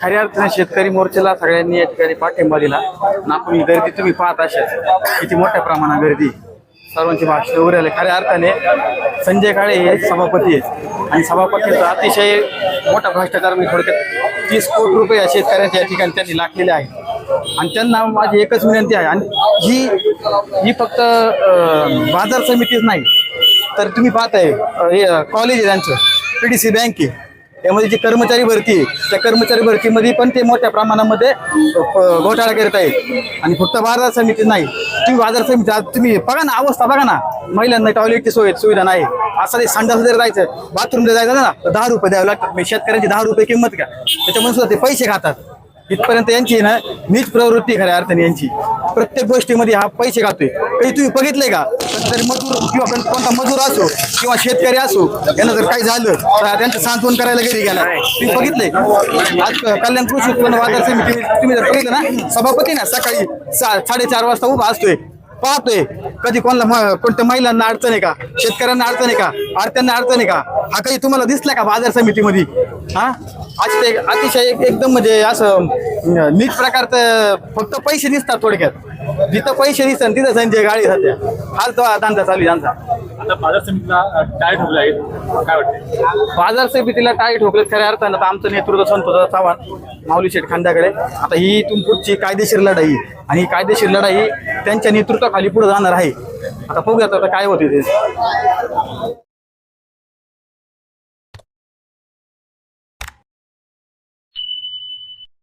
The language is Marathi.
खऱ्या अर्थाने शेतकरी मोर्चाला सगळ्यांनी या ठिकाणी पाठिंबा दिला. आणि आपण ही गर्दी तुम्ही पाहत असाल. किती मोठ्या प्रमाणात गर्दी. सर्वांची भाषण उभे राहिले खऱ्या अर्थाने संजय काळे हे सभापती आहेत. आणि सभापतीचा अतिशय मोठा भ्रष्टाचार म्हणजे थोडक्यात तीस कोटी रुपये या शेतकऱ्यांच्या या ठिकाणी त्यांनी लागलेले आहेत. आणि त्यांना माझी एकच विनंती आहे. आणि ही ही फक्त बाजार समितीच नाही. तर तुम्ही पाहताय हे कॉलेज आहे त्यांचं. पी डी सी बँक आहे. त्यामध्ये जी कर्मचारी भरती आहे त्या कर्मचारी भरतीमध्ये पण ते मोठ्या प्रमाणामध्ये घोटाळा करत आहेत. आणि फक्त बाजार समिती नाही तुम्ही बाजार समिती तुम्ही बघा ना अवस्था बघा ना. महिलांना टॉयलेटची सोय सुविधा नाही. असं ते संडास जर जायचं बाथरूम जर जायचं ना तर दहा रुपये द्यावे लागतात. म्हणजे शेतकऱ्यांची दहा रुपये किंमत का त्याच्यामुळे सुद्धा ते पैसे खातात. इथपर्यंत यांची ना मीच प्रवृत्ती खऱ्या अर्थाने यांची. प्रत्येक गोष्टीमध्ये हा पैसे घालतोय काही तुम्ही बघितलंय का? तरी मजूर किंवा कोणता मजूर असो किंवा शेतकरी असो यांना जर काही झालं तर त्यांचं सांत्वन करायला घरी गेला. तुम्ही बघितलंय? आज कल्याण कृषी उत्पन्न बाजार समिती तुम्ही जर बघितलं ना सभापती ना सकाळी साडेचार वाजता उभा असतोय. पाहतोय. कधी कोणाला कोणत्या महिलांना अडचण आहे का? शेतकऱ्यांना अडचण आहे का? आरत्यांना अडचण आहे का? हा काही तुम्हाला दिसला का बाजार समितीमध्ये? हा? आज ते अतिशय एक- एकदम म्हणजे असं नीट प्रकारचं फक्त पैसे दिसतात थोडक्यात. जिथं पैसे दिसतात तिथं संजय गाडी सध्या. हाच तो धंदा चालू त्यांचा. आता बाजार समितीला टाय ठोकले आहेत. काय वाटते बाजार समितीला टाळी ठोकलेत खऱ्या अर्थानं. आता आमचं नेतृत्व संतोष चव्हाण माऊली शेठ खांद्याकडे. आता ही इथून पुढची कायदेशीर लढाई. आणि ही कायदेशीर लढाई त्यांच्या खाली पुढे जाणार आहे. आता बघूयात आता काय होते ते.